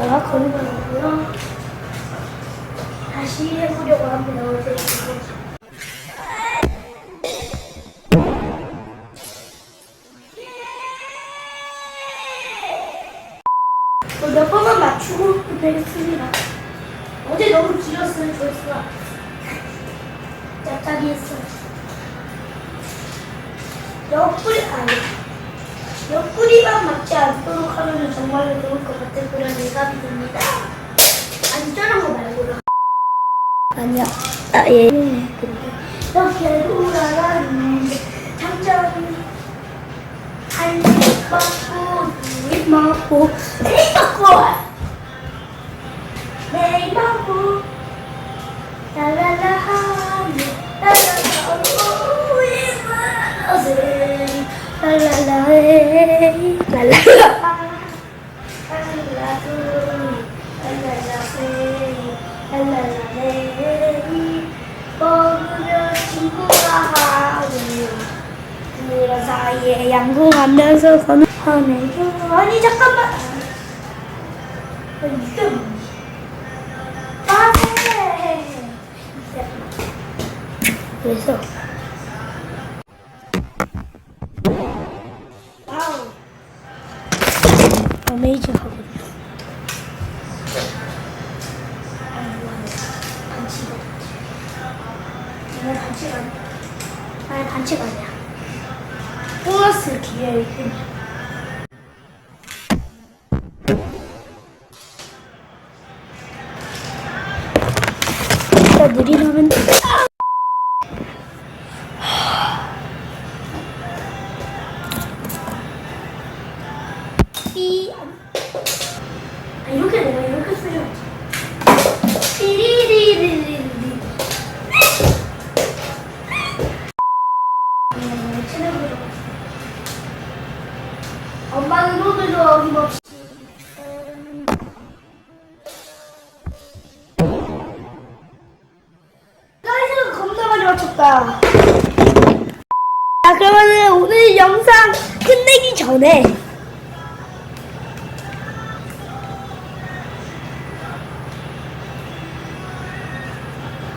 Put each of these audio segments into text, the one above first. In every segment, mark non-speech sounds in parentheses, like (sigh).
제가 걸어가고요. 다시 해보려고 합니다. 어제. 어, 몇 번만 맞추고 되겠습니다. 어제 너무 길었어요, 조회수가. 짭짤이 했어. 옆구리, 아니. 옆구리만 맞지 않도록 하면 정말로 좋을 것 같은 그런 예감이 듭니다. 아니, 저런 거 말고요. 아니야. 아, 예. 근데 이렇게 돌아가는데 장점이 한입 먹고 두입 먹고 세입 먹고 네입 먹고 랄랄라 하니 랄랄라 오이 마세 랄랄라 에이 랄랄라 랄랄라 두 랄랄라 네이 먹으면 친구가 하고요 그런 사이에 양궁하면서 서는 하네요. 아니 잠깐만. 아, 이게 뭐지? 빠세. 그래서 와우. 어메이징 하거든요. 반칙. 이건 반칙 아니야. 아니 반칙 아니야. 보너스 기회일 뿐. 진짜 느리려면 삐. 자 그러면은 오늘 영상 끝내기 전에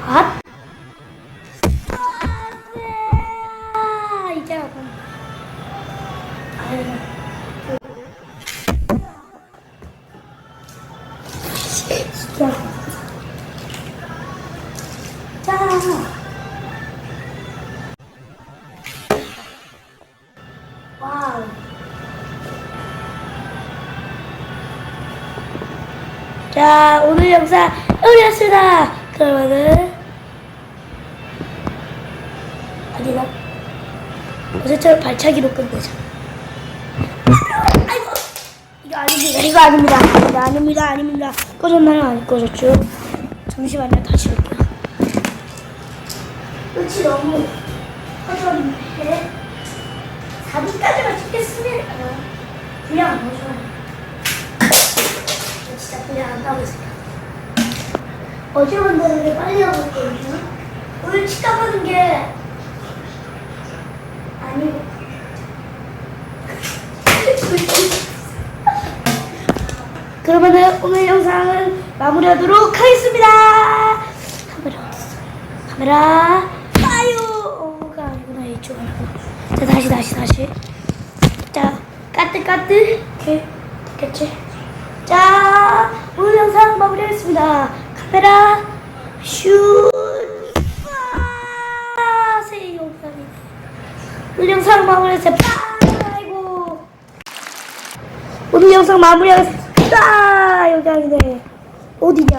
아 아. 자. 자, 오늘 영상 여기였습니다. 그러면은 아니다. 어제처럼 발차기로 끝내자. 아이고. 이거 아닙니다. 이거 아닙니다. 이거 아닙니다. 아닙니다. 꺼졌나요? 안 꺼졌죠? 잠시만요. 다시 할게요. 끝이 너무 커졌는데 4분까지만 찍겠습니다. 분량 안 넣어줘요. 저 진짜 분량 안 나오고 있어요. 어제 만드는데 빨리 하고 있거든요. 오늘 치과 가는 게 아니고 (laughs) 그러면은 오늘 영상은 마무리하도록 하겠습니다. 카메라 어딨어? 카메라 파이어가 아니구나 이쪽 아니구나. 자 다시 다시 다시. 자 까뜨 까뜨 이렇게 됐겠지? 마무리하겠습니다. 카메라 슛. 빠세 영상이. 오늘 영상 마무리했어요. 아이고. 오늘 영상 마무리하겠습니다. 여기 아니네. 어디냐?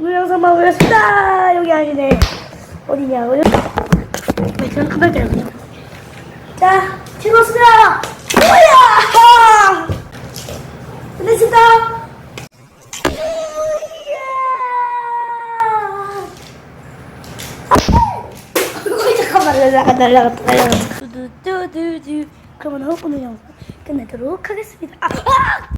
오늘 영상 마무리하겠습니다. 여기 아니네. 어디냐? 오늘 왜 저런 카메라? 자, 즐거웠습니다. 뭐야? 끝냈습니다. 어이, 잠깐만 날라갔다 날라갔다 날라갔다 그러면 오늘 영상 끝내도록 하겠습니다 아! 아!